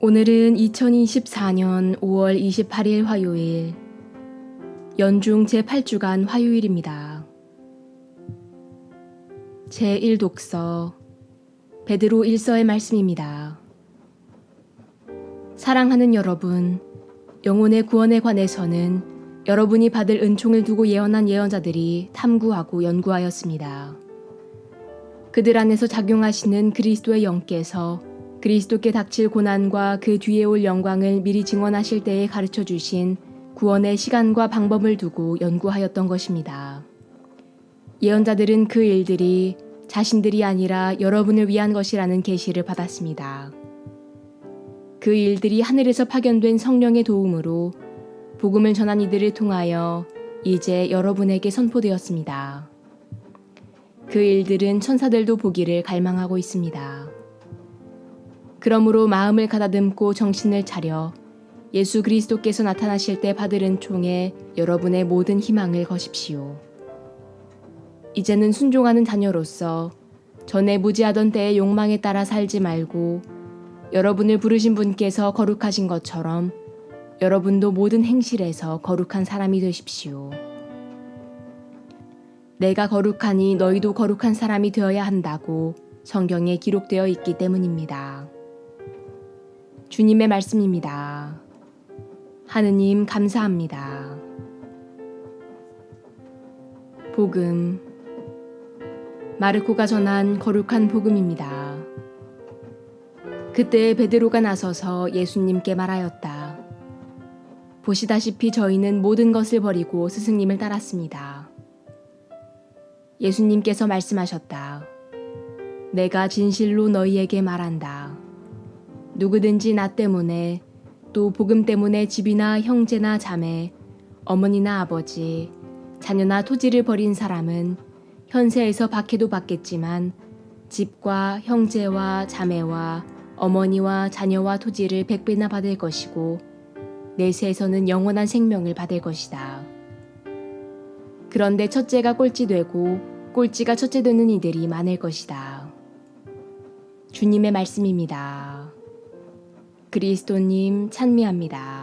오늘은 2024년 5월 28일 화요일, 연중 제8주간 화요일입니다. 제1독서, 베드로 1서의 말씀입니다. 사랑하는 여러분, 영혼의 구원에 관해서는 여러분이 받을 은총을 두고 예언한 예언자들이 탐구하고 연구하였습니다. 그들 안에서 작용하시는 그리스도의 영께서 그리스도께 닥칠 고난과 그 뒤에 올 영광을 미리 증언하실 때에 가르쳐 주신 구원의 시간과 방법을 두고 연구하였던 것입니다. 예언자들은 그 일들이 자신들이 아니라 여러분을 위한 것이라는 계시를 받았습니다. 그 일들이 하늘에서 파견된 성령의 도움으로 복음을 전한 이들을 통하여 이제 여러분에게 선포되었습니다. 그 일들은 천사들도 보기를 갈망하고 있습니다. 그러므로 마음을 가다듬고 정신을 차려 예수 그리스도께서 나타나실 때 받을 은총에 여러분의 모든 희망을 거십시오. 이제는 순종하는 자녀로서 전에 무지하던 때의 욕망에 따라 살지 말고 여러분을 부르신 분께서 거룩하신 것처럼 여러분도 모든 행실에서 거룩한 사람이 되십시오. 내가 거룩하니 너희도 거룩한 사람이 되어야 한다고 성경에 기록되어 있기 때문입니다. 주님의 말씀입니다. 하느님 감사합니다. 복음 마르코가 전한 거룩한 복음입니다. 그때 베드로가 나서서 예수님께 말하였다. 보시다시피 저희는 모든 것을 버리고 스승님을 따랐습니다. 예수님께서 말씀하셨다. 내가 진실로 너희에게 말한다. 누구든지 나 때문에 또 복음 때문에 집이나 형제나 자매, 어머니나 아버지, 자녀나 토지를 버린 사람은 현세에서 박해도 받겠지만 집과 형제와 자매와 어머니와 자녀와 토지를 백배나 받을 것이고 내세에서는 영원한 생명을 받을 것이다. 그런데 첫째가 꼴찌되고 꼴찌가 첫째 되는 이들이 많을 것이다. 주님의 말씀입니다. 그리스도님 찬미합니다.